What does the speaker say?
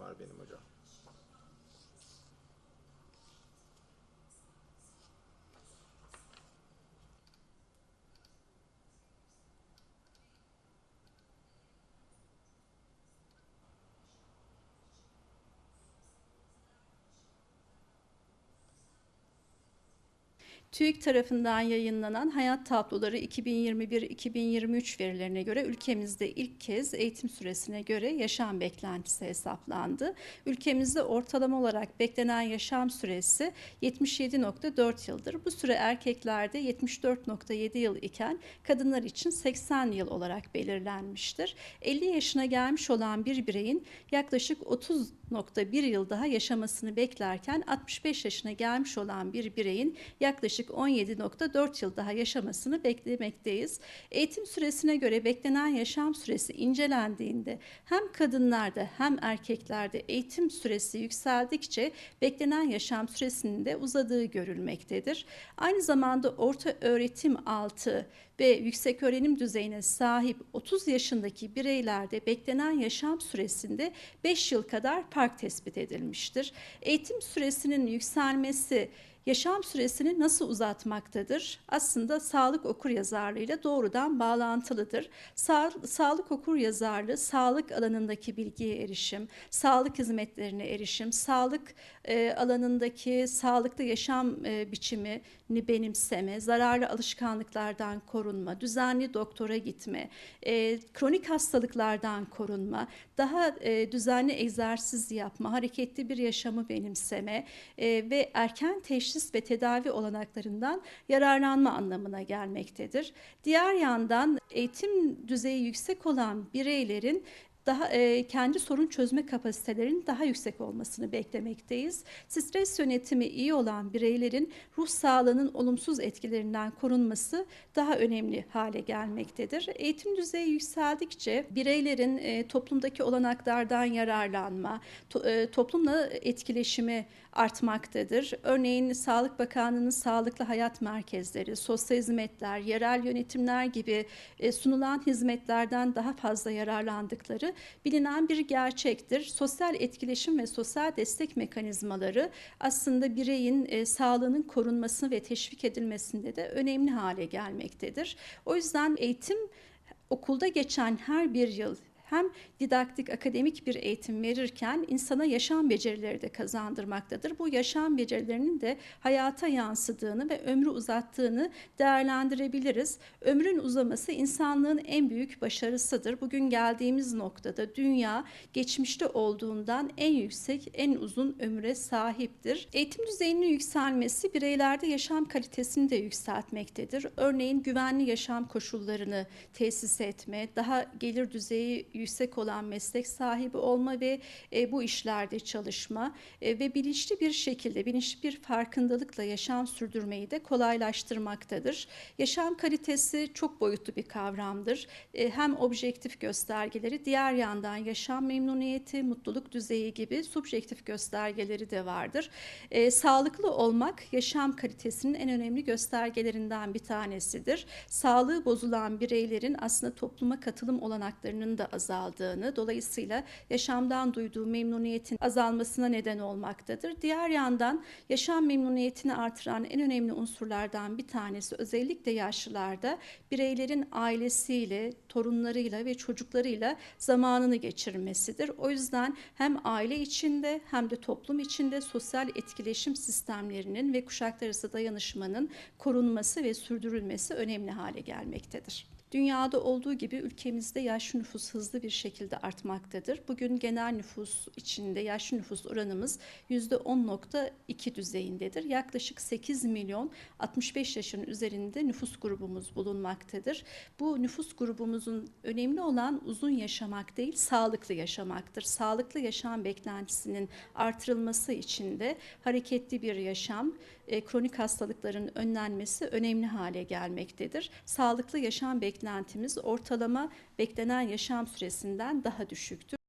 var benim hocam. TÜİK tarafından yayınlanan hayat tabloları 2021-2023 verilerine göre ülkemizde ilk kez eğitim süresine göre yaşam beklentisi hesaplandı. Ülkemizde ortalama olarak beklenen yaşam süresi 77.4 yıldır. Bu süre erkeklerde 74.7 yıl iken kadınlar için 80 yıl olarak belirlenmiştir. 50 yaşına gelmiş olan bir bireyin yaklaşık 30.1 yıl daha yaşamasını beklerken 65 yaşına gelmiş olan bir bireyin yaklaşık 17.4 yıl daha yaşamasını beklemekteyiz. Eğitim süresine göre beklenen yaşam süresi incelendiğinde hem kadınlarda hem erkeklerde eğitim süresi yükseldikçe beklenen yaşam süresinin de uzadığı görülmektedir. Aynı zamanda orta öğretim altı ve yüksek öğrenim düzeyine sahip 30 yaşındaki bireylerde beklenen yaşam süresinde 5 yıl kadar fark tespit edilmiştir. Eğitim süresinin yükselmesi yaşam süresini nasıl uzatmaktadır? Aslında sağlık okur yazarlığıyla doğrudan bağlantılıdır. Sa sağlık okur yazarlığı sağlık alanındaki bilgiye erişim, sağlık hizmetlerine erişim, sağlık e, alanındaki sağlıklı yaşam e, biçimini benimseme, zararlı alışkanlıklardan korunma, düzenli doktora gitme, e, kronik hastalıklardan korunma, daha e, düzenli egzersiz yapma, hareketli bir yaşamı benimseme e, ve erken teşhis ve tedavi olanaklarından yararlanma anlamına gelmektedir. Diğer yandan eğitim düzeyi yüksek olan bireylerin daha e, kendi sorun çözme kapasitelerinin daha yüksek olmasını beklemekteyiz. Stres yönetimi iyi olan bireylerin ruh sağlığının olumsuz etkilerinden korunması daha önemli hale gelmektedir. Eğitim düzeyi yükseldikçe bireylerin e, toplumdaki olanaklardan yararlanma, to, e, toplumla etkileşimi artmaktadır. Örneğin Sağlık Bakanlığı'nın sağlıklı hayat merkezleri, sosyal hizmetler, yerel yönetimler gibi e, sunulan hizmetlerden daha fazla yararlandıkları bilinen bir gerçektir. Sosyal etkileşim ve sosyal destek mekanizmaları aslında bireyin e, sağlığının korunması ve teşvik edilmesinde de önemli hale gelmektedir. O yüzden eğitim okulda geçen her bir yıl hem didaktik, akademik bir eğitim verirken insana yaşam becerileri de kazandırmaktadır. Bu yaşam becerilerinin de hayata yansıdığını ve ömrü uzattığını değerlendirebiliriz. Ömrün uzaması insanlığın en büyük başarısıdır. Bugün geldiğimiz noktada dünya geçmişte olduğundan en yüksek, en uzun ömre sahiptir. Eğitim düzeyinin yükselmesi bireylerde yaşam kalitesini de yükseltmektedir. Örneğin güvenli yaşam koşullarını tesis etme, daha gelir düzeyi yüksek olan meslek sahibi olma ve e, bu işlerde çalışma e, ve bilinçli bir şekilde, bilinçli bir farkındalıkla yaşam sürdürmeyi de kolaylaştırmaktadır. Yaşam kalitesi çok boyutlu bir kavramdır. E, hem objektif göstergeleri, diğer yandan yaşam memnuniyeti, mutluluk düzeyi gibi subjektif göstergeleri de vardır. E, sağlıklı olmak yaşam kalitesinin en önemli göstergelerinden bir tanesidir. Sağlığı bozulan bireylerin aslında topluma katılım olanaklarının da azaldığını, dolayısıyla yaşamdan duyduğu memnuniyetin azalmasına neden olmaktadır. Diğer yandan yaşam memnuniyetini artıran en önemli unsurlardan bir tanesi özellikle yaşlılarda bireylerin ailesiyle, torunlarıyla ve çocuklarıyla zamanını geçirmesidir. O yüzden hem aile içinde hem de toplum içinde sosyal etkileşim sistemlerinin ve kuşaklar arası dayanışmanın korunması ve sürdürülmesi önemli hale gelmektedir. Dünyada olduğu gibi ülkemizde yaşlı nüfus hızlı bir şekilde artmaktadır. Bugün genel nüfus içinde yaşlı nüfus oranımız %10.2 düzeyindedir. Yaklaşık 8 milyon 65 yaşın üzerinde nüfus grubumuz bulunmaktadır. Bu nüfus grubumuzun önemli olan uzun yaşamak değil, sağlıklı yaşamaktır. Sağlıklı yaşam beklentisinin artırılması için de hareketli bir yaşam, e, kronik hastalıkların önlenmesi önemli hale gelmektedir. Sağlıklı yaşam beklentimiz ortalama beklenen yaşam süresinden daha düşüktür.